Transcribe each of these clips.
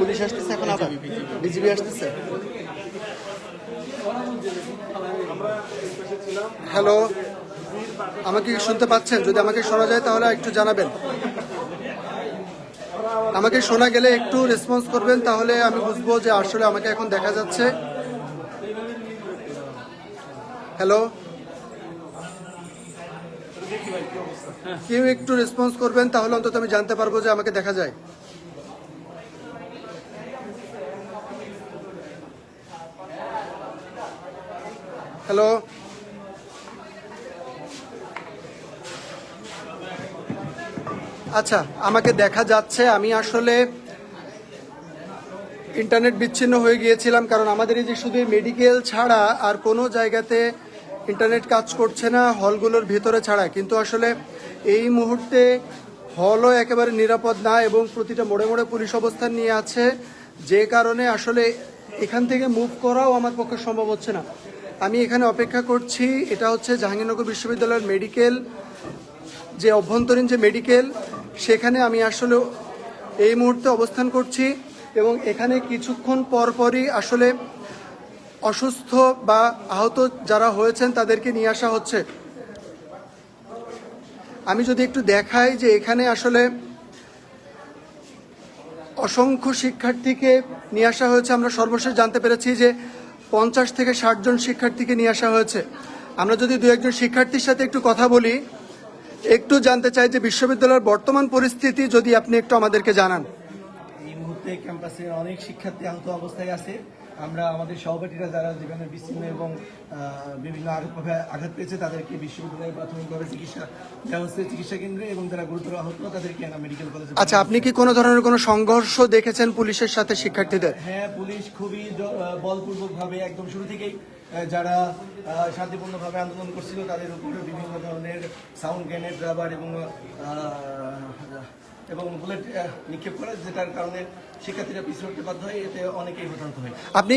Police আসতেছে এখন আবার? বিজিবি আসতেছে? হ্যালো, আমাকে শুনতে পাচ্ছেন? যদি আমাকে শোনা যায় তাহলে একটু জানাবেন। আমাকে শোনা গেলে একটু রেসপন্স করবেন, তাহলে আমি বুঝব যে আসলে আমাকে এখন দেখা যাচ্ছে। হ্যালো? কেউ একটু রেসপন্স করবেন, তাহলে অন্তত আমি জানতে পারব যে আমাকে দেখা যায়। হ্যালো আচ্ছা আমাকে দেখা যাচ্ছে, আমি আসলে ইন্টারনেট বিচ্ছিন্ন হয়ে গিয়েছিলাম, কারণ আমাদের এই যে শুধু মেডিকেল ছাড়া আর কোনো জায়গাতে ইন্টারনেট কাজ করছে না, হলগুলোর ভিতরে ছাড়া কিন্তু আসলে এই মুহূর্তে হলও একেবারে নিরাপদ না এবং প্রতিটা মোড়ে মোড়ে পুলিশ অবস্থান নিয়ে আছে। যে কারণে আসলে এখান থেকে মুভ করাও আমার পক্ষে সম্ভব হচ্ছে না। আমি এখানে অপেক্ষা করছি, এটা হচ্ছে জাহাঙ্গীরনগর বিশ্ববিদ্যালয়ের মেডিকেল যে অভ্যন্তরীণ যে মেডিকেল সেখানে আমি আসলে এই মুহূর্তে অবস্থান করছি এবং এখানে কিছুক্ষণ পরপরই আসলে অসুস্থ বা আহত যারা হয়েছেন তাদেরকে নিয়ে আসা হচ্ছে। আমি যদি একটু দেখাই যে এখানে আসলে অসংখ্য শিক্ষার্থীকে নিয়ে আসা হয়েছে, আমরা সর্বশেষ জানতে পেরেছি যে পঞ্চাশ থেকে ষাট জন শিক্ষার্থীকে নিয়ে আসা হয়েছে। আমরা যদি দু একজন শিক্ষার্থীর সাথে একটু কথা বলি, একটু জানতে চাই যে বিশ্ববিদ্যালয়ের বর্তমান পরিস্থিতি যদি আপনি একটু আমাদেরকে জানান। এই মুহূর্তে ক্যাম্পাসে অনেক শিক্ষার্থী আহত অবস্থায় আছে। আমরা আমাদের সহপাঠীরা যারা যেখানে বিচ্ছিন্ন এবং বিভিন্ন আঘাতভাবে আঘাত পেয়েছে তাদেরকে বিশ্ববিদ্যালয়ে প্রাথমিকভাবে চিকিৎসা হচ্ছে চিকিৎসা কেন্দ্রে এবং যারা গুরুতর আহত তাদেরকে মেডিকেল কলেজে আচ্ছা আপনি কি কোনো ধরনের কোনো সংঘর্ষ দেখেছেন পুলিশের সাথে শিক্ষার্থীদের? হ্যাঁ পুলিশ খুবই বলপূর্বকভাবে একদম শুরু থেকেই যারা শান্তিপূর্ণভাবে আন্দোলন করছিল তাদের উপরে বিভিন্ন ধরনের সাউন্ড গ্রেনেড রাবার এবং এবং বুলেট নিক্ষেপ করে যেটার কারণে শিক্ষার্থীরা পিছু হতে বাধ্য হয় এতে অনেকেই হতাহত হয়। আপনি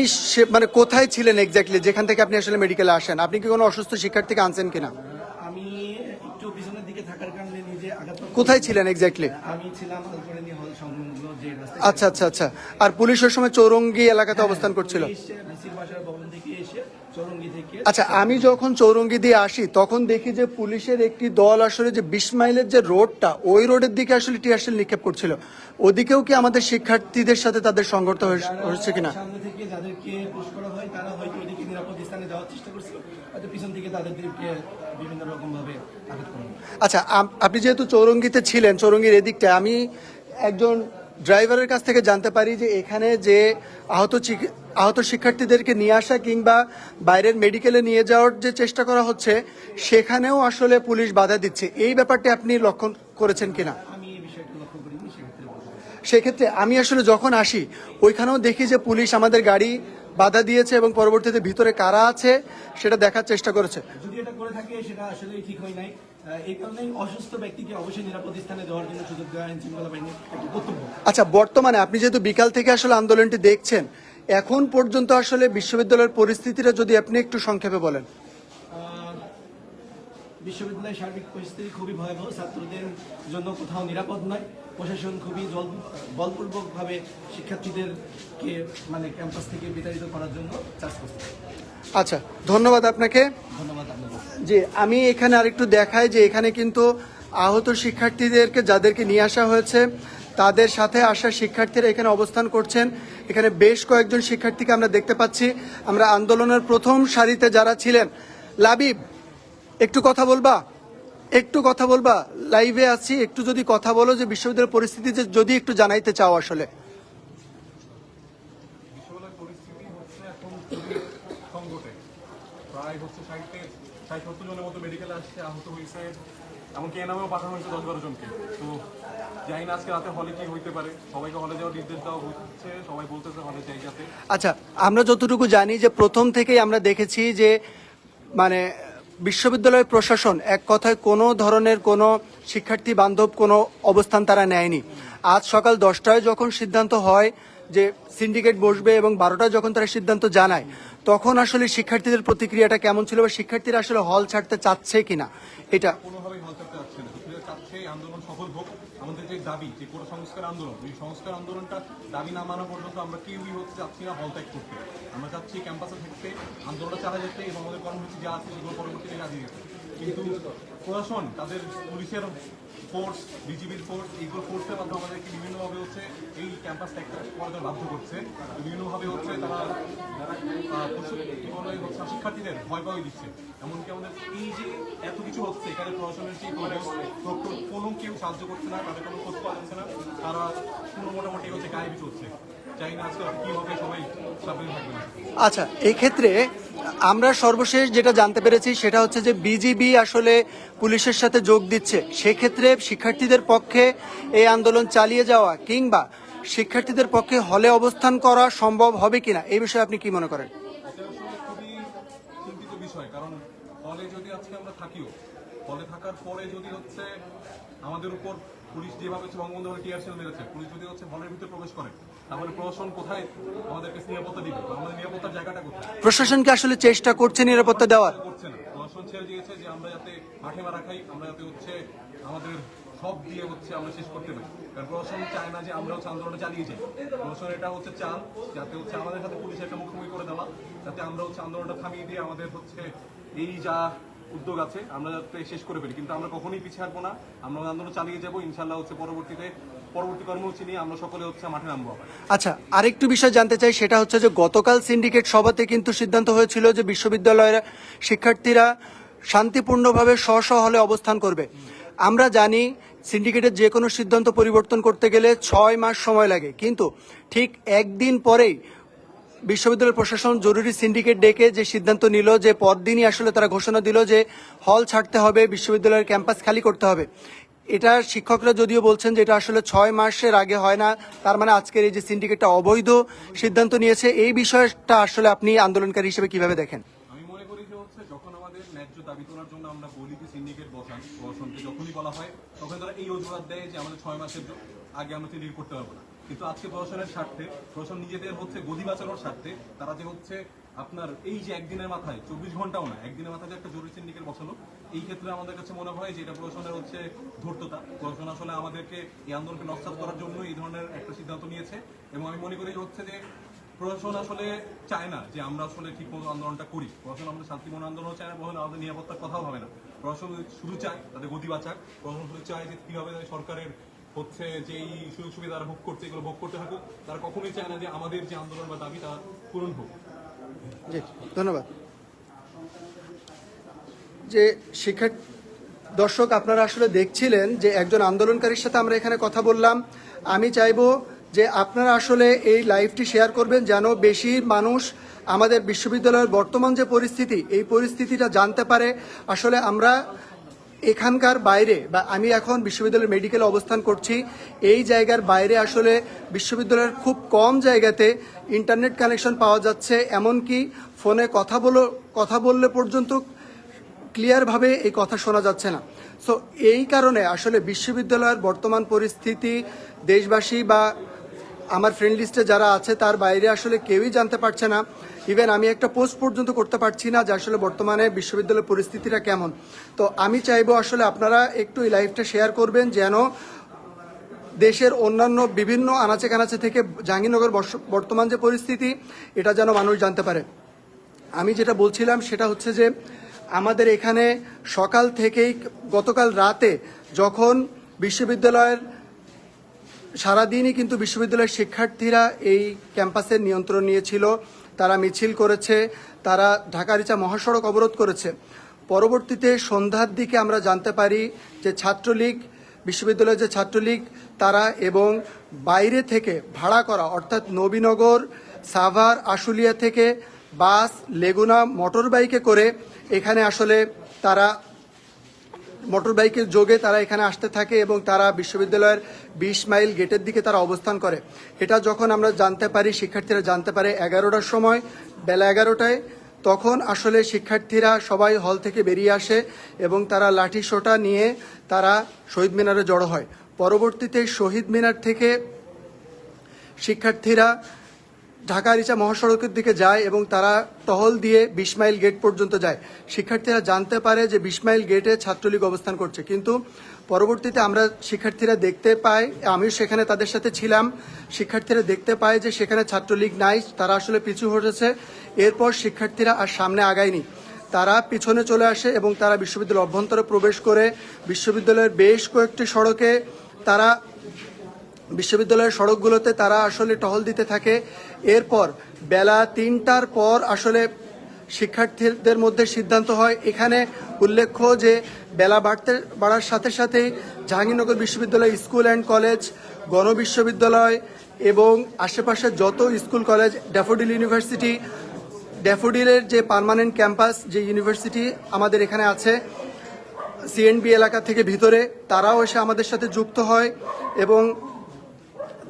মানে কোথায় ছিলেন এক্স্যাক্টলি যেখান থেকে আপনি আসলে মেডিকেলে আসেন? আপনি কি কোনো অসুস্থ শিক্ষার্থীকে আনছেন কিনা? আমি একটু পিছনের দিকে থাকার কারণে নিজে আঘাত কোথায় ছিলেন এক্স্যাক্টলি আমি ছিলাম হল সংলগ্ন যে রাস্তায়। আচ্ছা আচ্ছা আচ্ছা। আর পুলিশ ওই সময় চৌরঙ্গি এলাকাতে অবস্থান করছিল? আচ্ছা আমি যখন চৌরঙ্গি দিয়ে আসি তখন দেখি যে পুলিশের একটি দল আসলে যে বিশ মাইলের যে রোডটা ওই রোডের দিকে আসলে টিয়ারশেল নিক্ষেপ করছিল। ওদিকেও কি আমাদের শিক্ষার্থীদের সাথে তাদের সংঘর্ষ হয়ে- হয়েছে কিনা? সামনে থেকে যাদেরকে পুশ করা হয় তারা হয়তো ওইদিকে নিরাপদ স্থানে যাওয়ার চেষ্টা করছিল। হয়তো পিছন থেকে তাদেরকে বিভিন্ন রকম ভাবে আঘাত করা আচ্ছা আপনি যেহেতু চৌরঙ্গিতে ছিলেন চৌরঙ্গির এদিকটা আমি একজন ড্রাইভারের কাছ থেকে জানতে পারি যে এখানে যে আহত আহত শিক্ষার্থীদেরকে নিয়ে আসা কিংবা বাইরের মেডিকেলে নিয়ে যাওয়ার যে চেষ্টা করা হচ্ছে সেখানেও আসলে পুলিশ বাধা দিচ্ছে। এই ব্যাপারটি আপনি লক্ষ্য করেছেন কিনা? সেক্ষেত্রে আমি আসলে যখন আসি ওইখানেও দেখি যে পুলিশ আমাদের গাড়ি বাধা দিয়েছে এবং পরবর্তীতে ভিতরে কারা আছে সেটা দেখার চেষ্টা করেছে। যদি এটা করে থাকে সেটা আসলেই ঠিক হয় নাই। এই কারণেই অসুস্থ ব্যক্তিকে অবশ্যই নিরাপদ স্থানে দেওয়ার জন্য সুযোগ দেওয়া আইন শৃঙ্খলা বাহিনীর কর্তব্য। আচ্ছা বর্তমানে আপনি যেহেতু বিকাল থেকে আসলে আন্দোলনটি দেখছেন এখন পর্যন্ত আসলে বিশ্ববিদ্যালয়ের পরিস্থিতিটা যদি আপনি একটু সংক্ষেপে বলেন। বিশ্ববিদ্যালয়ের সার্বিক পরিস্থিতি খুবই ভয়াবহ। ছাত্রদের জন্য কোথাও নিরাপদ নয়। প্রশাসন খুবই জল বলপূর্বকভাবে শিক্ষার্থীদেরকে মানে ক্যাম্পাস থেকে বিতাড়িত করার জন্য চাষ করছে। আচ্ছা ধন্যবাদ আপনাকে। যে আমি এখানে আরেকটু দেখাই যে এখানে কিন্তু আহত শিক্ষার্থীদেরকে যাদেরকে নিয়ে আসা হয়েছে তাদের সাথে আসা শিক্ষার্থীরা এখানে অবস্থান করছেন। এখানে বেশ কয়েকজন শিক্ষার্থীকে আমরা দেখতে পাচ্ছি। আমরা আন্দোলনের প্রথম সারিতে যারা ছিলেন লাবিব একটু কথা বলবা? একটু কথা বলবা? লাইভে আছি একটু যদি কথা বলো যে বিশ্ববিদ্যালয়ের পরিস্থিতি যে যদি একটু জানাইতে চাও আসলে বিশ্ববিদ্যালয়ের পরিস্থিতি হচ্ছে এখন খুবই সংকটে প্রায় হচ্ছে ষাটে ষাট সত্তর জনের মতো মেডিকেলে আসছে, আহত হয়েছে। এমনকি এ নামেও পাঠানো হয়েছে দশ বারো জনকে। তো জানি না আজকে রাতে হলে কি হইতে পারে। সবাইকে হলে যাওয়ার নির্দেশ দেওয়া হচ্ছে, সবাই বলতেছে হলে যাই যাতে। আচ্ছা আমরা যতটুকু জানি যে প্রথম থেকেই আমরা দেখেছি যে মানে বিশ্ববিদ্যালয় প্রশাসন এক কথায় কোনো ধরনের কোনো শিক্ষার্থী বান্ধব কোনো অবস্থান তারা নেয়নি। আজ সকাল দশটায় যখন সিদ্ধান্ত হয় যে সিন্ডিকেট বসবে এবং বারোটায় যখন তারা সিদ্ধান্ত জানায় তখন আসলে শিক্ষার্থীদের প্রতিক্রিয়াটা কেমন ছিল বা শিক্ষার্থীরা আসলে হল ছাড়তে চাচ্ছে কিনা, এটা কোনোভাবেই হল চাচ্ছে না। চাচ্ছে আন্দোলন সফল হোক, আমাদের যে দাবি যে কোনো সংস্কার আন্দোলন সংস্কার দাবি না পর্যন্ত আমরা কেউই চাচ্ছি না হল ত্যাগ আমরা চাচ্ছি ক্যাম্পাসে যা আছে কিন্তু প্রশাসন, তাদের পুলিশের ফোর্স বিজিবির ফোর্স এইগুলো ফোর্সের মাধ্যমে আমাদেরকে বিভিন্নভাবে হচ্ছে এই ক্যাম্পাস ত্যাগ করাতে বাধ্য করছে। বিভিন্নভাবে হচ্ছে তারা হচ্ছে শিক্ষার্থীদের ভয় পাওয়া দিচ্ছে। এমনকি আমাদের এই যে এত কিছু হচ্ছে, এখানে প্রশাসনের যে কোনো কেউ সাহায্য করছে না, তাদের কোনো খোঁজ পাওয়া যাচ্ছে না। তারা মোটামুটি হচ্ছে গায়েবি চলছে। চাই না আজকে কি হবে সবাই সাবধানে থাকবে না আচ্ছা এক্ষেত্রে আমরা সর্বশেষ যেটা জানতে পেরেছি সেটা হচ্ছে যে বিজিবি আসলে পুলিশের সাথে যোগ দিচ্ছে। সেক্ষেত্রে শিক্ষার্থীদের পক্ষে এই আন্দোলন চালিয়ে যাওয়া কিংবা শিক্ষার্থীদের পক্ষে হলে অবস্থান করা সম্ভব হবে কিনা এই বিষয়ে আপনি কি মনে করেন? এটা আসলে খুবই চিন্তিত বিষয় কারণ হলে যদি আজকে আমরা থাকিও হলে থাকার পরে যদি হচ্ছে আমাদের উপর পুলিশ যেভাবে হচ্ছে বঙ্গবন্ধু হলে টিয়ারশেল মেরেছে পুলিশ যদি হচ্ছে হলের ভিতরে প্রবেশ করে তাহলে প্রশাসন কোথায় আমাদেরকে নিরাপত্তা দিবে? আমাদের নিরাপত্তার জায়গাটা কোথায়? প্রশাসনকে আসলে চেষ্টা করছে নিরাপত্তা দেওয়ার? করছে না। প্রশাসন ছেড়ে দিয়েছে যে আমরা যাতে মাঠে মারা খাই আমরা যাতে হচ্ছে আমাদের সব দিয়ে হচ্ছে আমরা শেষ করতে পারি। কারণ প্রশাসন চায় না যে আমরা হচ্ছে আন্দোলনটা চালিয়ে যাই। প্রশাসন এটা হচ্ছে চান যাতে হচ্ছে আমাদের সাথে পুলিশের একটা মুখোমুখি করে দেওয়া যাতে আমরা হচ্ছে আন্দোলনটা থামিয়ে দিয়ে আমাদের হচ্ছে এই যা উদ্যোগ আছে, আমরা যাতে শেষ করে ফেলি। কিন্তু আমরা কখনোই পিছিয়ে হাঁটবো না। আমরা আন্দোলন চালিয়ে যাব, ইনশাল্লাহ হচ্ছে পরবর্তীতে পরবর্তী কর্মসূচি নিয়ে আমরা সকলে হচ্ছে মাঠে নামবো আচ্ছা আরেকটু বিষয় জানতে চাই, সেটা হচ্ছে যে গতকাল সিন্ডিকেট সভাতে কিন্তু সিদ্ধান্ত হয়েছিল যে বিশ্ববিদ্যালয়ের শিক্ষার্থীরা শান্তিপূর্ণভাবে স্ব স্ব হলে অবস্থান করবে। আমরা জানি সিন্ডিকেটের যে কোনো সিদ্ধান্ত পরিবর্তন করতে গেলে ছয় মাস সময় লাগে। কিন্তু ঠিক একদিন পরেই বিশ্ববিদ্যালয় প্রশাসন জরুরি সিন্ডিকেট ডেকে যে সিদ্ধান্ত নিল যে পরদিনই আসলে তারা ঘোষণা দিল যে হল ছাড়তে হবে, বিশ্ববিদ্যালয়ের ক্যাম্পাস খালি করতে হবে। এটা শিক্ষকরা যদিও বলছেন যে এটা আসলে ছয় মাসের আগে হয় না, তার মানে আজকের এই যে সিন্ডিকেটটা অবৈধ সিদ্ধান্ত নিয়েছে, এই বিষয়টা আসলে আপনি আন্দোলনকারী হিসেবে কীভাবে দেখেন? আমাদের ন্যায্য দাবি তোলার জন্য আমরা বলি যে সিন্ডিকেট বসান প্রশাসনকে যখনই বলা হয়, তখন তারা এই অজুহাত দেয় যে আমাদের ছয় মাসের আগে আমরা সিন্ডিকেট করতে পারব না। কিন্তু আজকে প্রশাসনের স্বার্থে, প্রশাসন নিজেদের হচ্ছে গদি বাঁচানোর স্বার্থে, তারা যে হচ্ছে আপনার এই যে একদিনের মাথায়, চব্বিশ ঘন্টাও না, একদিনের মাথায় যে একটা জরুরি সিন্ডিকেট বসালো, এই ক্ষেত্রে আমাদের কাছে মনে হয় যে এটা প্রশাসনের হচ্ছে ধূর্ততা। প্রশাসন আসলে আমাদেরকে এই আন্দোলনকে নস্বাত করার জন্য এই ধরনের একটা সিদ্ধান্ত নিয়েছে এবং আমি মনে করি হচ্ছে যে প্রশাসন আসলে চায় না যে আমরা আসলে ঠিক মতো আন্দোলনটা করি। প্রশাসন আমাদের শান্তিপূর্ণ আন্দোলন চায় না প্রশাসন আমাদের নিরাপত্তার কথাও ভাবে না। প্রশাসন শুধু চায় তাদের গতি বাঁচাক, প্রশাসন শুধু চায় যে কীভাবে সরকারের হচ্ছে যে এই সুযোগ সুবিধা তারা ভোগ করছে, এগুলো ভোগ করতে থাকুক। তারা কখনোই চায় না যে আমাদের যে আন্দোলন বা দাবি তা পূরণ হোক। জি, ধন্যবাদ। যে শিক্ষা দর্শক, আপনারা আসলে দেখছিলেন যে একজন আন্দোলনকারীর সাথে আমরা এখানে কথা বললাম। আমি চাইব যে আপনারা আসলে এই লাইভটি শেয়ার করবেন যেন বেশি মানুষ আমাদের বিশ্ববিদ্যালয়ের বর্তমান যে পরিস্থিতি, এই পরিস্থিতিটা জানতে পারে। আসলে আমরা এখানকার বাইরে বা আমি এখন বিশ্ববিদ্যালয়ের মেডিকেল অবস্থান করছি, এই জায়গার বাইরে আসলে বিশ্ববিদ্যালয়ের খুব কম জায়গাতে ইন্টারনেট কানেকশন পাওয়া যাচ্ছে, এমনকি ফোনে কথা বলো, কথা বললে পর্যন্ত ক্লিয়ারভাবে এই কথা শোনা যাচ্ছে না। সো এই কারণে আসলে বিশ্ববিদ্যালয়ের বর্তমান পরিস্থিতি, দেশবাসী বা আমার ফ্রেন্ড লিস্টে যারা আছে, তার বাইরে আসলে কেউই জানতে পারছে না। ইভেন আমি একটা পোস্ট পর্যন্ত করতে পারছি না যে আসলে বর্তমানে বিশ্ববিদ্যালয়ের পরিস্থিতিটা কেমন। তো আমি চাইব আসলে আপনারা একটু এই লাইভটা শেয়ার করবেন যেন দেশের অন্যান্য বিভিন্ন আনাচে কানাচে থেকে জাহাঙ্গীরনগর বর্তমান যে পরিস্থিতি, এটা যেন মানুষ জানতে পারে। আমি যেটা বলছিলাম সেটা হচ্ছে যে আমাদের এখানে সকাল থেকেই গতকাল রাতে যখন বিশ্ববিদ্যালয়ের সারাদিনই কিন্তু বিশ্ববিদ্যালয়ের শিক্ষার্থীরা এই ক্যাম্পাসের নিয়ন্ত্রণ নিয়েছিল তারা মিছিল করেছে, তারা ঢাকা রিচা মহাসড়ক অবরোধ করেছে। পরবর্তীতে সন্ধ্যার দিকে আমরা জানতে পারি যে ছাত্রলীগ, বিশ্ববিদ্যালয়ের যে ছাত্রলীগ, তারা এবং বাইরে থেকে ভাড়া করা, অর্থাৎ নবীনগর, সাভার, আশুলিয়া থেকে বাস, লেগুনা মোটর বাইকে করে এখানে আসলে তারা মোটর বাইকের যোগে তারা এখানে আসতে থাকে এবং তারা বিশ্ববিদ্যালয়ের বিশ মাইল গেটের দিকে তারা অবস্থান করে। এটা যখন আমরা জানতে পারি, শিক্ষার্থীরা জানতে পারে এগারোটার সময়, বেলা এগারোটায়, তখন আসলে শিক্ষার্থীরা সবাই হল থেকে বেরিয়ে আসে এবং তারা লাঠি সোটা নিয়ে তারা শহীদ মিনারে জড়ো হয়। পরবর্তীতে শহীদ মিনার থেকে শিক্ষার্থীরা ঢাকা আরিচা মহাসড়কের দিকে যায় এবং তারা টহল দিয়ে বিশ মাইল গেট পর্যন্ত যায়। শিক্ষার্থীরা জানতে পারে যে বিশ মাইল গেটে ছাত্রলীগ অবস্থান করছে। কিন্তু পরবর্তীতে আমরা শিক্ষার্থীরা দেখতে পাই, আমিও সেখানে তাদের সাথে ছিলাম, শিক্ষার্থীরা দেখতে পায় যে সেখানে ছাত্রলীগ নাই, তারা আসলে পিছু হটেছে। এরপর শিক্ষার্থীরা আর সামনে আগায়নি। তারা পিছনে চলে আসে এবং তারা বিশ্ববিদ্যালয়ের অভ্যন্তরে প্রবেশ করে। বিশ্ববিদ্যালয়ের বেশ কয়েকটি সড়কে তারা বিশ্ববিদ্যালয়ের সড়কগুলোতে তারা আসলে টহল দিতে থাকে। এরপর বেলা তিনটার পর আসলে শিক্ষার্থীদের মধ্যে সিদ্ধান্ত হয়। এখানে উল্লেখ্য যে, বেলা বাড়তে, বাড়ার সাথে সাথেই জাহাঙ্গীরনগর বিশ্ববিদ্যালয় স্কুল অ্যান্ড কলেজ, গণবিশ্ববিদ্যালয় এবং আশেপাশের যত স্কুল, কলেজ, ড্যাফোডিল ইউনিভার্সিটি, ড্যাফোডিলের যে পার্মানেন্ট ক্যাম্পাস, যে ইউনিভার্সিটি আমাদের এখানে আছে, সিএনবি এলাকা থেকে ভিতরে, তারাও এসে আমাদের সাথে যুক্ত হয় এবং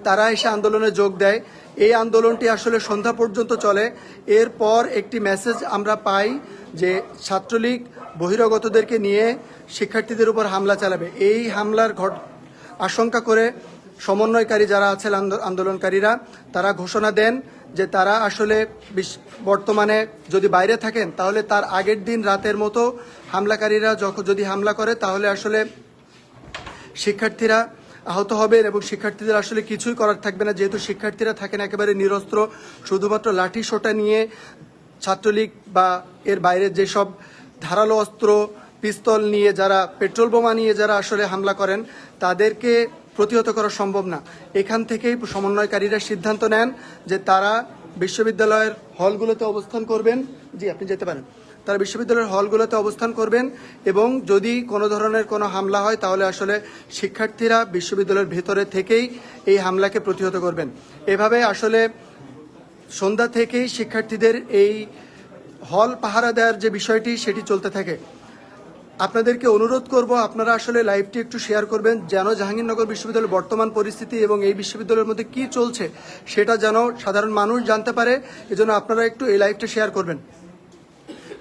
তারা এসে আন্দোলনে যোগ দেয়। এই আন্দোলনটি আসলে সন্ধ্যা পর্যন্ত চলে। এরপর একটি মেসেজ আমরা পাই যে ছাত্রলীগ বহিরাগতদেরকে নিয়ে শিক্ষার্থীদের উপর হামলা চালাবে। এই হামলার ঘট আশঙ্কা করে সমন্বয়কারী যারা আছেন আন্দো- আন্দোলনকারীরা, তারা ঘোষণা দেন যে তারা আসলে বর্তমানে যদি বাইরে থাকেন, তাহলে তার আগের দিন রাতের মতো হামলাকারীরা যখন যদি হামলা করে, তাহলে আসলে শিক্ষার্থীরা আহত হবেন এবং শিক্ষার্থীদের আসলে কিছুই করার থাকবে না। যেহেতু শিক্ষার্থীরা থাকেন একেবারে নিরস্ত্র, শুধুমাত্র লাঠি সোটা নিয়ে ছাত্রলীগ বা এর বাইরে যেসব ধারালো অস্ত্র, পিস্তল নিয়ে যারা পেট্রোল বোমা নিয়ে যারা আসলে হামলা করেন, তাদেরকে প্রতিহত করা সম্ভব না। এখান থেকেই সমন্বয়কারীরা সিদ্ধান্ত নেন যে তারা বিশ্ববিদ্যালয়ের হলগুলোতে অবস্থান করবেন। জি, আপনি যেতে পারেন। তারা বিশ্ববিদ্যালয়ের হলগুলোতে অবস্থান করবেন এবং যদি কোনো ধরনের কোনো হামলা হয়, তাহলে আসলে শিক্ষার্থীরা বিশ্ববিদ্যালয়ের ভেতরে থেকেই এই হামলাকে প্রতিহত করবেন। এভাবে আসলে সন্ধ্যা থেকেই শিক্ষার্থীদের এই হল পাহারা দেওয়ার যে বিষয়টি, সেটি চলতে থাকে। আপনাদেরকে অনুরোধ করব, আপনারা আসলে লাইভটি একটু শেয়ার করবেন, যেন জাহাঙ্গীরনগর বিশ্ববিদ্যালয়ের বর্তমান পরিস্থিতি এবং এই বিশ্ববিদ্যালয়ের মধ্যে কি চলছে, সেটা যেন সাধারণ মানুষ জানতে পারে। এজন্য আপনারা একটু এই লাইভটা শেয়ার করবেন।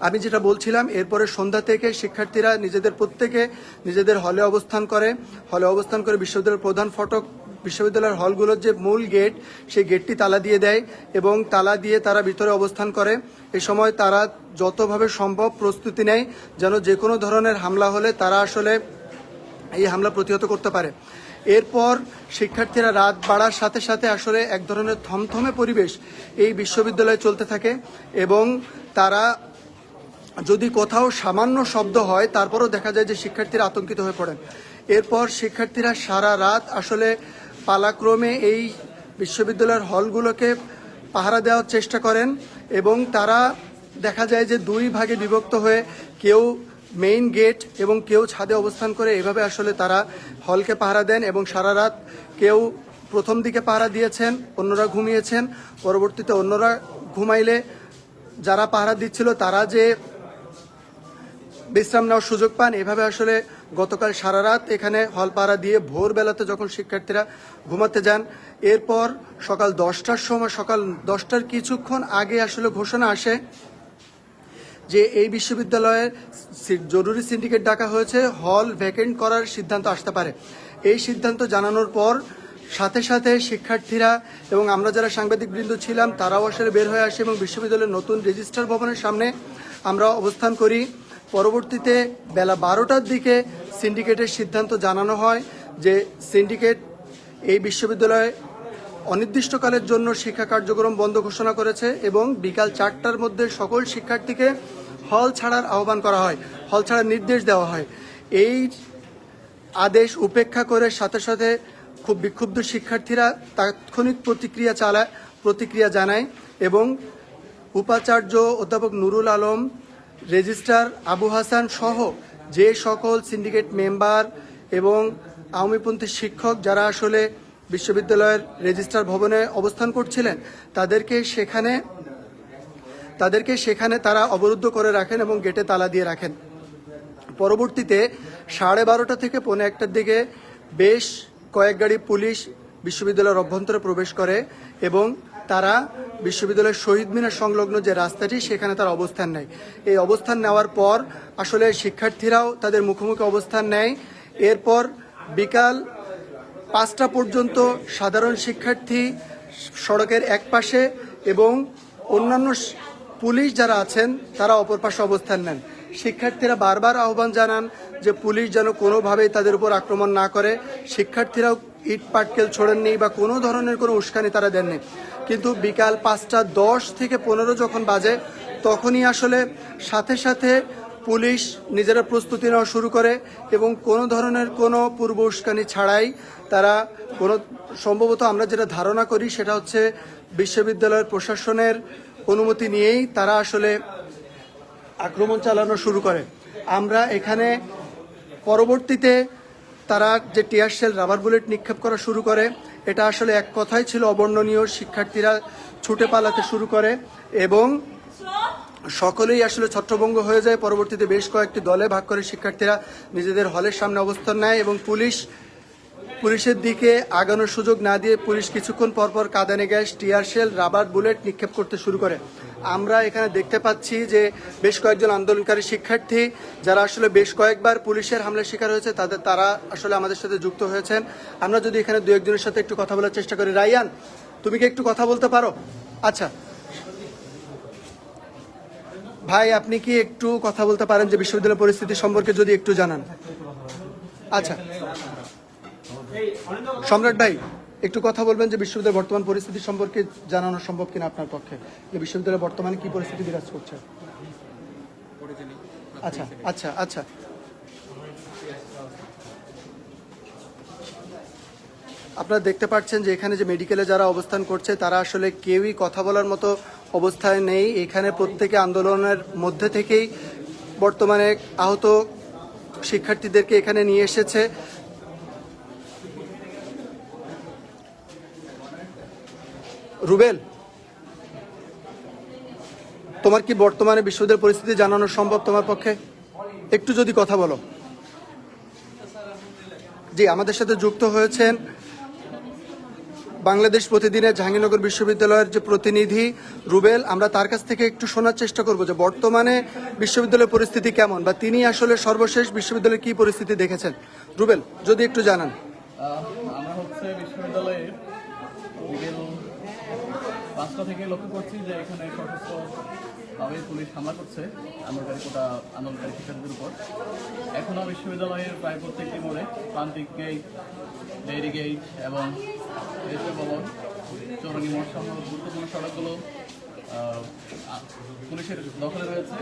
আমি যেটা বলছিলাম, এরপরে সন্ধ্যা থেকে শিক্ষার্থীরা নিজেদের প্রত্যেকে নিজেদের হলে অবস্থান করে। হলে অবস্থান করে বিশ্ববিদ্যালয়ের প্রধান ফটক, বিশ্ববিদ্যালয়ের হলগুলোর যে মূল গেট, সেই গেটটি তালা দিয়ে দেয় এবং তালা দিয়ে তারা ভিতরে অবস্থান করে। এ সময় তারা যতভাবে সম্ভব প্রস্তুতি নেয়, যেন যে কোনো ধরনের হামলা হলে তারা আসলে এই হামলা প্রতিহত করতে পারে। এরপর শিক্ষার্থীরা রাত বাড়ার সাথে সাথে আসলে এক ধরনের থমথমে পরিবেশ এই বিশ্ববিদ্যালয়ে চলতে থাকে এবং তারা যদি কোথাও সামান্য শব্দ হয়, তারপরও দেখা যায় যে শিক্ষার্থীরা আতঙ্কিত হয়ে পড়েন। এরপর শিক্ষার্থীরা সারা রাত আসলে পালাক্রমে এই বিশ্ববিদ্যালয়ের হলগুলোকে পাহারা দেওয়ার চেষ্টা করেন এবং তারা দেখা যায় যে দুই ভাগে বিভক্ত হয়ে কেউ মেইন গেট এবং কেউ ছাদে অবস্থান করে এভাবে আসলে তারা হলকে পাহারা দেন এবং সারা রাত কেউ প্রথম দিকে পাহারা দিয়েছেন, অন্যরা ঘুমিয়েছেন। পরবর্তীতে অন্যরা ঘুমাইলে যারা পাহারা দিচ্ছিল, তারা যে বিশ্রাম নেওয়ার সুযোগ পান। এভাবে আসলে গতকাল সারা রাত এখানে হল পাহারা দিয়ে ভোরবেলাতে যখন শিক্ষার্থীরা ঘুমাতে যান, এরপর সকাল দশটার সময়, সকাল দশটার কিছুক্ষণ আগে আসলে ঘোষণা আসে যে এই বিশ্ববিদ্যালয়ের জরুরি সিন্ডিকেট ডাকা হয়েছে, হল ভ্যাকেন্ট করার সিদ্ধান্ত আসতে পারে। এই সিদ্ধান্ত জানানোর পর সাথে সাথে শিক্ষার্থীরা এবং আমরা যারা সাংবাদিক বৃন্দ ছিলাম, তারাও আসলে বের হয়ে আসে এবং বিশ্ববিদ্যালয়ের নতুন রেজিস্ট্রার ভবনের সামনে আমরা অবস্থান করি। পরবর্তীতে বেলা বারোটার দিকে সিন্ডিকেটের সিদ্ধান্ত জানানো হয় যে সিন্ডিকেট এই বিশ্ববিদ্যালয়ে অনির্দিষ্টকালের জন্য শিক্ষা কার্যক্রম বন্ধ ঘোষণা করেছে এবং বিকাল চারটার মধ্যে সকল শিক্ষার্থীকে হল ছাড়ার আহ্বান করা হয়, হল ছাড়ার নির্দেশ দেওয়া হয়। এই আদেশ উপেক্ষা করে সাথে সাথে খুব বিক্ষুব্ধ শিক্ষার্থীরা তাৎক্ষণিক প্রতিক্রিয়া চালায়, প্রতিক্রিয়া জানায় এবং উপাচার্য অধ্যাপক নুরুল আলম রেজিস্ট্রার আবু হাসান সহ যে সকল সিন্ডিকেট মেম্বার এবং আওয়ামীপন্থী শিক্ষক যারা আসলে বিশ্ববিদ্যালয়ের রেজিস্ট্রার ভবনে অবস্থান করছিলেন, তাদেরকে সেখানে তাদেরকে সেখানে তারা অবরুদ্ধ করে রাখেন এবং গেটে তালা দিয়ে রাখেন। পরবর্তীতে সাড়ে বারোটা থেকে পৌনে একটার দিকে বেশ কয়েক গাড়ি পুলিশ বিশ্ববিদ্যালয়ের অভ্যন্তরে প্রবেশ করে এবং তারা বিশ্ববিদ্যালয়ের শহীদ মিনার সংলগ্ন যে রাস্তাটি, সেখানে তার অবস্থান নেয় এই অবস্থান নেওয়ার পর আসলে শিক্ষার্থীরাও তাদের মুখোমুখি অবস্থান নেয়। এরপর বিকাল পাঁচটা পর্যন্ত সাধারণ শিক্ষার্থী সড়কের এক পাশে এবং অন্যান্য পুলিশ যারা আছেন, তারা অপর পাশে অবস্থান নেন। শিক্ষার্থীরা বারবার আহ্বান জানান যে পুলিশ যেন কোনোভাবেই তাদের উপর আক্রমণ না করে। শিক্ষার্থীরাও ইট পাটকেল ছোড়েননি বা কোনো ধরনের কোনো উস্কানি তারা দেননি। কিন্তু বিকাল পাঁচটা দশ থেকে পনেরো যখন বাজে, তখনই আসলে সাথে সাথে পুলিশ নিজেরা প্রস্তুতি নেওয়া শুরু করে এবং কোনো ধরনের কোনো পূর্ব উস্কানি ছাড়াই তারা কোনো, সম্ভবত আমরা যেটা ধারণা করি সেটা হচ্ছে বিশ্ববিদ্যালয়ের প্রশাসনের অনুমতি নিয়েই তারা আসলে আক্রমণ চালানো শুরু করে। আমরা এখানে পরবর্তীতে তারা যে টিয়ার শেল, রাবার বুলেট নিক্ষেপ করা শুরু করে এটা আসলে এক কথাই ছিল, অবর্ণনীয় শিক্ষার্থীরা ছুটে পালাতে শুরু করে এবং সকলেই আসলে ছত্রভঙ্গ হয়ে যায়। পরবর্তীতে বেশ কয়েকটি দলে ভাগ করে শিক্ষার্থীরা নিজেদের হলের সামনে অবস্থান নেয় এবং পুলিশ পুলিশের দিকে আগানোর সুযোগ না দিয়ে পুলিশ কিছুক্ষণ পরপর কাঁদানে gas, tear shell, rubber, bullet নিক্ষেপ করতে শুরু করে। আমরা এখানে দেখতে পাচ্ছি যে বেশ কয়েকজন আন্দোলনকারী শিক্ষার্থী, যারা আসলে বেশ কয়েকবার পুলিশের হামলার শিকার হয়েছে, তাদের তারা আসলে আমাদের সাথে যুক্ত হয়েছেন। আমরা যদি এখানে দু একজনের সাথে একটু কথা বলার চেষ্টা করি। রাইয়ান তুমি কি একটু কথা বলতে পারো? আচ্ছা। ভাই, আপনি কি একটু কথা বলতে পারেন যে বিশ্ববিদ্যালয় পরিস্থিতি সম্পর্কে যদি একটু জানান? আচ্ছা। সম্রাট ভাই, একটু কথা বলবেন যে বিশ্ববিদ্যালয়ের বর্তমান পরিস্থিতি সম্পর্কে জানানো সম্ভব কিনা আপনার পক্ষে? যে বিশ্ববিদ্যালয়ে বর্তমানে কি পরিস্থিতি বিরাজ করছে? আচ্ছা আচ্ছা আচ্ছা। আপনারা দেখতে পাচ্ছেন যে এখানে যে মেডিকেলে যারা অবস্থান করছে, তারা আসলে কেউই কথা বলার মতো অবস্থায় নেই। এখানে প্রত্যেকে আন্দোলনের মধ্যে থেকেই বর্তমানে আহত শিক্ষার্থীদেরকে এখানে নিয়ে এসেছে। রুবেল, তোমার কি বর্তমানে বিশ্ববিদ্যালয়ের পরিস্থিতি জানানো সম্ভব তোমার পক্ষে? একটু যদি কথা বলো। জি, আমাদের সাথে যুক্ত হয়েছেন বাংলাদেশ প্রতিদিনের জাহাঙ্গীরনগর বিশ্ববিদ্যালয়ের যে প্রতিনিধি রুবেল, আমরা তার কাছ থেকে একটু শোনার চেষ্টা করব যে বর্তমানে বিশ্ববিদ্যালয়ের পরিস্থিতি কেমন বা তিনি আসলে সর্বশেষ বিশ্ববিদ্যালয়ে কি পরিস্থিতি দেখেছেন? রুবেল, যদি একটু জানান আহ, আমরা হচ্ছে বিশ্ববিদ্যালয়ে বিকেল পাঁচটা থেকে লক্ষ্য করছি যে এখানে সশস্ত্রভাবে পুলিশ হামলা করছে। আন্দোলনকারী কোটা আন্দোলনকারী শিক্ষার্থীদের উপর। এখনও বিশ্ববিদ্যালয়ের প্রায় প্রত্যেকটি মোড়ে প্রান্তিক গেট, ডেইরি গেট এবং রেলওয়ে ভবন, চৌরঙ্গি মোড় গুরুত্বপূর্ণ সড়কগুলো পুলিশের দখলে রয়েছে।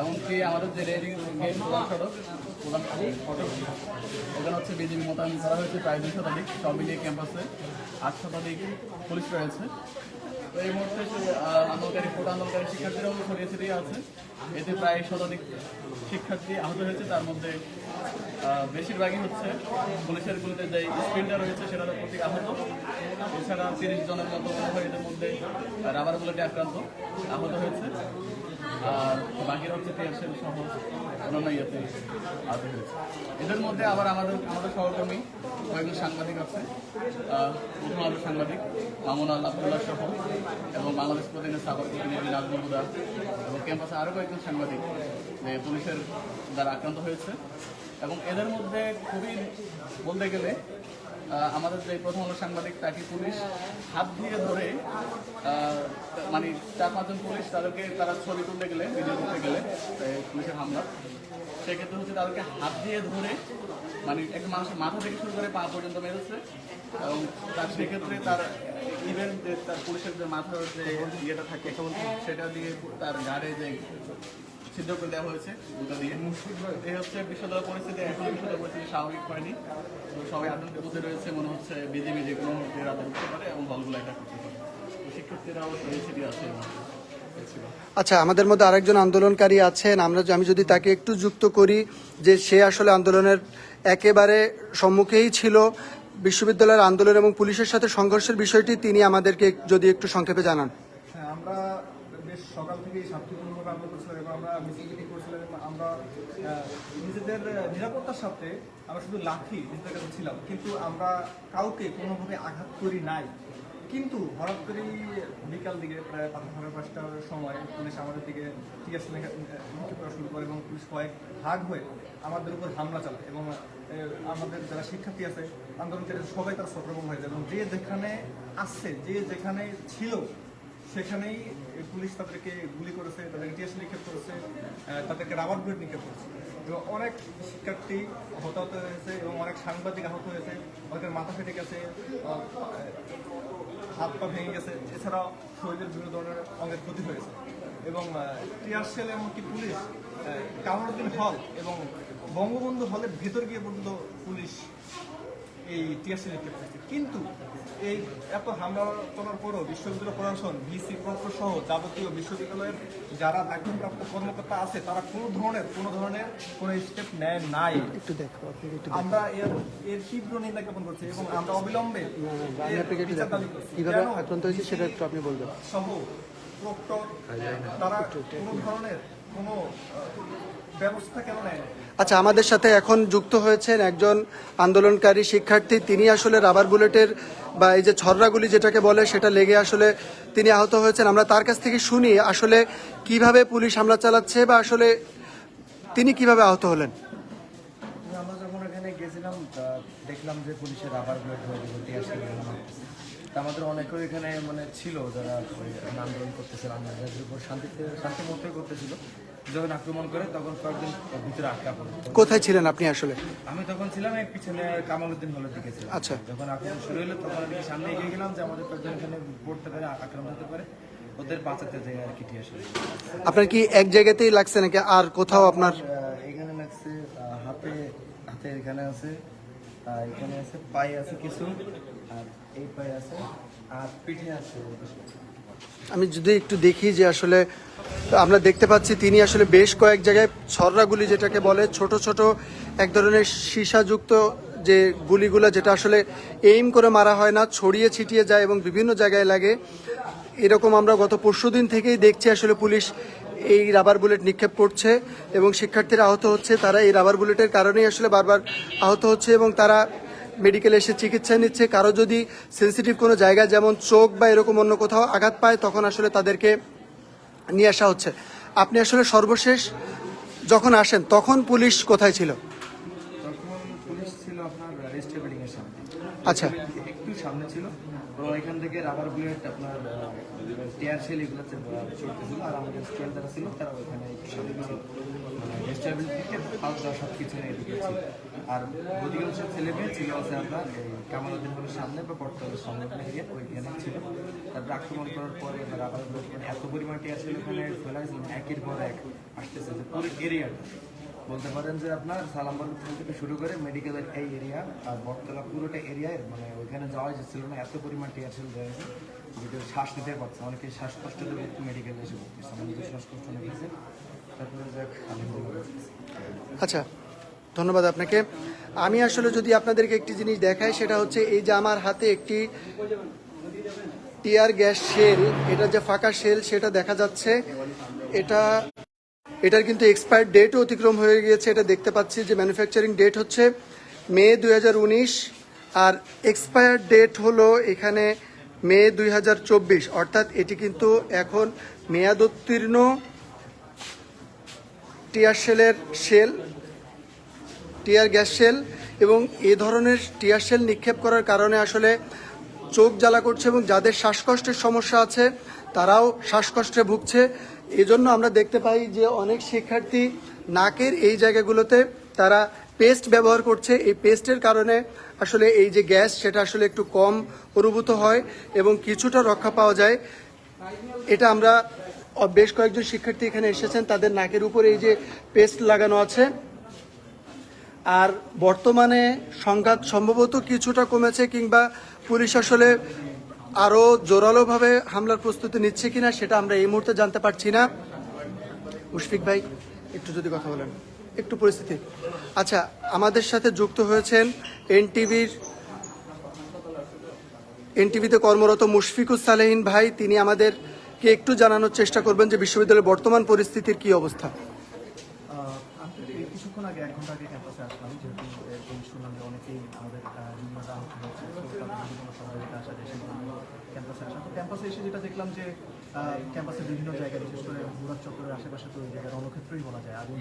এমনকি আমাদের যে রেল গেট প্রধান সড়ক, প্রধান ওখানে হচ্ছে বিজেপি মোতায়েন করা হয়েছে প্রায় দুই শতাধিক। সব মিলিয়ে ক্যাম্পাসে আট শতাধিক পুলিশ রয়েছে। তো এই মুহূর্তে আন্দোলনকারী, কোটা আন্দোলনকারী শিক্ষার্থীরাও ছড়িয়ে ছড়িয়ে আছে। এতে প্রায় শতাধিক শিক্ষার্থী আহত হয়েছে। তার মধ্যে বেশিরভাগই হচ্ছে পুলিশের গুলিতে যে স্পিনটা রয়েছে সেটার প্রতি আহত। এছাড়া তিরিশ জনের মতো এদের মধ্যে রাবার বুলেটে আক্রান্ত আহত হয়েছে। বাকিরা হচ্ছে টিয়ারশেল সহ অন্যান্য ইয়েতে এদের মধ্যে আবার আমাদের আমাদের সহকর্মী কয়েকজন সাংবাদিক আছে। প্রথম আলো সাংবাদিক মামুন আল আবদুল্লাহ সহ এবং বাংলাদেশ প্রতিনিধি সাগর প্রতিনিধি নাজমুল হুদা এবং ক্যাম্পাসে আরও কয়েকজন সাংবাদিক যে পুলিশের দ্বারা আক্রান্ত হয়েছে। এবং এদের মধ্যে খুবই বলতে গেলে আমাদের যে প্রথম আলো সাংবাদিক, তাকে পুলিশ হাত দিয়ে ধরে মানে চার পাঁচজন পুলিশ তাদেরকে তারা ছবি তুলতে গেলে, ভিডিও করতে গেলে পুলিশের হামলা সেক্ষেত্রে হচ্ছে তাদেরকে হাত দিয়ে ধরে মানে একটা মানুষের মাথা থেকে শুরু করে পা পর্যন্ত মেরেছে এবং তার সেক্ষেত্রে তার ইভেন যে তার পুলিশের যে মাথার যে ইয়েটা থাকে, সেটা দিয়ে তার ঘাড়ে যে ছিদ্র করে দেওয়া হয়েছে দিয়ে। এই হচ্ছে পরিস্থিতি এখন পরিস্থিতি স্বাভাবিক হয়নি। তো সবাই আতঙ্কের মধ্যে রয়েছে মনে হচ্ছে বিজেপি যে কোনো মুহূর্তে রাতে উঠতে পারে এবং দলগুলো এটা করতে পারে। তো শিক্ষার্থীরাও আছে। আচ্ছা আমাদের মধ্যে আরেকজন আন্দোলনকারী আছেন। আমরা আমি যদি তাকে একটু যুক্ত করি যে সে আসলে আন্দোলনের একেবারে সম্মুখেই ছিল। বিশ্ববিদ্যালয়ের আন্দোলন এবং পুলিশের সাথে সংঘর্ষের বিষয়টি তিনি আমাদেরকে যদি একটু সংক্ষেপে জানান। হ্যাঁ আমরা বেশ সকাল থেকেই আন্দোলন করছিলাম এবং আমরা মিছিল মিটিং করছিলাম এবং আমরা আহ, নিজেদের নিরাপত্তার সাথে আমরা শুধু লাঠি নিজেদের কাছে ছিলাম, কিন্তু আমরা কাউকে কোনোভাবে আঘাত করি নাই। কিন্তু হঠাৎ করেই বিকাল দিকে প্রায় পাঁচটা সাড়ে পাঁচটার সময় পুলিশ আমাদের দিকে ঠিক আছে করা শুরু করে এবং পুলিশ কয়েক ভাগ হয়ে আমাদের উপর হামলা চালায় এবং আমাদের যারা শিক্ষার্থী আছে, আন্দোলনকারী সবাই তার সফরকম হয়ে যায় এবং যে যেখানে আসছে যে যেখানে ছিল, সেখানেই পুলিশ তাদেরকে গুলি করেছে, তাদেরকে টিয়াস নিক্ষেপ করেছে তাদেরকে রাবার বুলেট নিক্ষেপ করেছে। এবং অনেক শিক্ষার্থী হতাহত হয়েছে এবং অনেক সাংবাদিক আহত হয়েছে। অনেকের মাথা ফেটে গেছে হাত পা ভেঙে গেছে। এছাড়াও শরীরের বিভিন্ন ধরনের অঙ্গের ক্ষতি হয়েছে। এবং টিয়ার সেল এমনকি পুলিশ কামারুদ্দিন হল এবং বঙ্গবন্ধু হলের ভেতর গিয়ে পর্যন্ত পুলিশ এই সেল নিক্ষেপ করেছে কিন্তু এই এত হামলা করার পরও বিশ্ববিদ্যালয় প্রশাসন ভিসি প্রক্টর সহ যাবতীয় বিশ্ববিদ্যালয়ের যারা দায়িত্বপ্রাপ্ত কর্মকর্তা আছে তারা কোনো ধরনের কোনো ধরনের কোনো স্টেপ নেয় নাই। একটু দেখো একটু আমরা এর এর তীব্র নিন্দা জ্ঞাপন করছি এবং আমরা অবিলম্বে। কীভাবে আক্রান্ত হয়েছে সেটা একটু আপনি বলবেন। সহ প্রক্টর তারা কোনো ধরনের কোনো আচ্ছা আমাদের সাথে এখন যুক্ত হয়েছেন একজন আন্দোলনকারী শিক্ষার্থী। তিনি আসলে রাবার বুলেটের বা এই যে ছররাগুলি যেটাকে বলে সেটা লেগে আসলে তিনি আহত হয়েছেন। আমরা তার কাছ থেকে শুনি আসলে কীভাবে পুলিশ হামলা চালাচ্ছে বা আসলে তিনি কীভাবে আহত হলেন? আমরা যখন এখানে গেছিলাম দেখলাম যে পুলিশের রাবার বুলেট আমাদের অনেকেও এখানে মানে ছিল যারা আন্দোলন করতেছে যাদের শান্তিতে শান্তি মতোই করতেছিল। যখন আক্রমণ করে তখন কয়েকদিন ভিতরে আটকা পড়ে। কোথায় ছিলেন আপনি আসলে? আমি তখন ছিলাম এই পিছনে কামালউদ্দিন হলের দিকে ছিলাম। আচ্ছা। যখন আক্রমণ শুরু হলো তখন আমি সামনে এগিয়ে গেলাম যে আমাদের কয়েকজন এখানে পড়তে পারে আক্রমণ হতে পারে। ওদের বাঁচাতে যায় আর কি টিয়ার সেল আপনার কি এক জায়গাতেই লাগছে নাকি আর কোথাও আপনার? এখানে লাগছে হাতে হাতে এখানে আছে আর এখানে আছে পায়ে আছে কিছু আর এই পায়ে আছে আর পিঠে আছে। আমি যদি একটু দেখি যে আসলে আমরা দেখতে পাচ্ছি তিনি আসলে বেশ কয়েক জায়গায় ছররাগুলি যেটাকে বলে ছোট ছোট এক ধরনের সীসাযুক্ত যে গুলিগুলো যেটা আসলে এইম করে মারা হয় না, ছড়িয়ে ছিটিয়ে যায় এবং বিভিন্ন জায়গায় লাগে। এরকম আমরা গত পরশু দিন থেকেই দেখছি আসলে পুলিশ এই রাবার বুলেট নিক্ষেপ করছে এবং শিক্ষার্থীরা আহত হচ্ছে। তারা এই রাবার বুলেটের কারণেই আসলে বারবার আহত হচ্ছে এবং তারা মেডিকেলে এসে চিকিৎসা নিচ্ছে। কারও যদি সেন্সিটিভ কোনো জায়গায় যেমন চোখ বা এরকম অন্য কোথাও আঘাত পায়, তখন আসলে তাদেরকে নিয়ে আসা হচ্ছে। আপনি আসলে সর্বশেষ যখন আসেন তখন পুলিশ কোথায় ছিল? আচ্ছা। একটু সামনে ছিল। এখান থেকে রাবার বুলেট আপনার টিয়ার সেল এগুলো আর আমাদের যারা ছিল তারা ওইখানে সামনে থেকে ফাঁস সব কিছু এদিকে ছিল আর অধিকাংশ ছেলে মেয়ে ছিল আছে আপনার কামালুদ্দিন হলের সামনে বা বর্তমানের সংগঠনে গিয়ে ওইখানে ছিল। তারপরে আক্রমণ করার পরে এবার বুলেট মানে এত পরিমাণ টিয়ার সেল ওখানে ফেলা হয়েছিল একের পর এক আসতেছে পুরো এরিয়াটা বলতে পারেন যে আপনার সালামবাগ থেকে শুরু করে মেডিকেলের এই এরিয়া আর বটতলা পুরোটা এরিয়ায় মানে ওইখানে যাওয়া যাচ্ছিল না, এত পরিমাণ টিয়ার রয়েছে যেটা শ্বাস নিতে পারছে অনেকে শ্বাসকষ্ট মেডিকেলে এসে ভর্তি শ্বাসকষ্ট আলহামদুলিল্লাহ আচ্ছা ধন্যবাদ আপনাকে। আমি আসলে যদি আপনাদেরকে একটি জিনিস দেখাই, সেটা হচ্ছে এই যে আমার হাতে একটি টিয়ার গ্যাস শেল এটা যে ফাঁকা শেল সেটা দেখা যাচ্ছে। এটা, এটার কিন্তু এক্সপায়ার ডেটও অতিক্রম হয়ে গিয়েছে। এটা দেখতে পাচ্ছি যে ম্যানুফ্যাকচারিং ডেট হচ্ছে মে দুই হাজার উনিশ, আর এক্সপায়ার ডেট হলো এখানে মে দুই হাজার চব্বিশ। অর্থাৎ এটি কিন্তু এখন মেয়াদোত্তীর্ণ। টিয়ার শেলের শেল, টিয়ার গ্যাস শেল এবং এ ধরনের টিয়ার শেল নিক্ষেপ করার কারণে আসলে চোখ জ্বালা করছে এবং যাদের শ্বাসকষ্টের সমস্যা আছে, তারাও শ্বাসকষ্টে ভুগছে। এজন্য আমরা দেখতে পাই যে অনেক শিক্ষার্থী নাকের এই জায়গাগুলোতে তারা পেস্ট ব্যবহার করছে। এই পেস্টের কারণে আসলে এই যে গ্যাস, সেটা আসলে একটু কম অনুভূত হয় এবং কিছুটা রক্ষা পাওয়া যায়। এটা আমরা বেশ কয়েকজন শিক্ষার্থী এখানে এসেছেন, তাদের নাকের উপরে এই যে পেস্ট লাগানো আছে। আর বর্তমানে সংঘাত সম্ভবত কিছুটা কমেছে কিংবা পুলিশ আসলে আরও জোরালোভাবে হামলার প্রস্তুতি নিচ্ছে কিনা সেটা আমরা এই মুহূর্তে জানতে পারছি না। মুশফিক ভাই, একটু যদি কথা বলেন। একটু পরিস্থিতি। আচ্ছা আমাদের সাথে যুক্ত হয়েছেন এনটিভির, এনটিভিতে কর্মরত মুশফিকুস সালেহিন ভাই, তিনি আমাদেরকে একটু জানানোর চেষ্টা করবেন যে বিশ্ববিদ্যালয়ের বর্তমান পরিস্থিতির কি অবস্থা? কিছুক্ষণ আগে, এক ঘণ্টা আগে ক্যাম্পাসে আসলাম, যেহেতু অনেকেই আমাদের ক্যাম্পাসে ক্যাম্পাসে যেটা দেখলাম যে বিভিন্ন জায়গায় চক্রের আশেপাশে তো ওই রণক্ষেত্রই বলা যায় জায়গায়।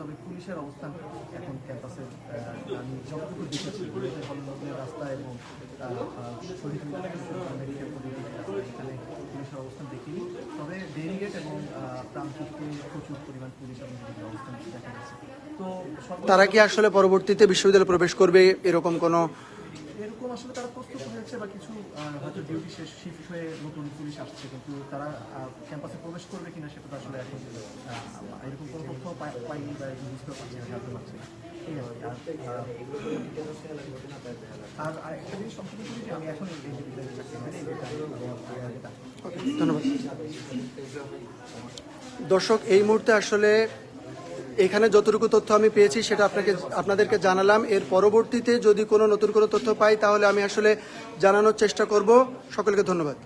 তবে পুলিশের অবস্থান এখন আমি রাস্তা এবং কলেজের রাস্তা এখানে পুলিশের অবস্থান দেখিনি তবে ডেরিগেট এবং আহ, প্রান্তিককে প্রচুর পরিমাণ পুলিশ এবং অবস্থান দেখা গেছে। তো তারা কি আসলে পরবর্তীতে বিশ্ববিদ্যালয়ে প্রবেশ করবে এরকম কোনো এরকম আসলে তারা প্রস্তুত হয়েছে বা কিছু হয়তো ডিউটি শেষ শিফট হয়ে নতুন পুলিশ আসছে কিন্তু তারা ক্যাম্পাসে প্রবেশ করবে কিনা সেটা তো আসলে এখন এরকম কোনো তথ্য পাইনি বা এরকম বুঝতে পারছি না জানতে পারছি আর, জিনিস করি যে আমি এখন ধন্যবাদ। দর্শক, এই মুহূর্তে আসলে এখানে যতটুকু তথ্য আমি পেয়েছি সেটা আপনাকে, আপনাদেরকে জানালাম। এর পরবর্তীতে যদি কোনো নতুন কোনো তথ্য পাই, তাহলে আমি আসলে জানানোর চেষ্টা করব। সকলকে ধন্যবাদ।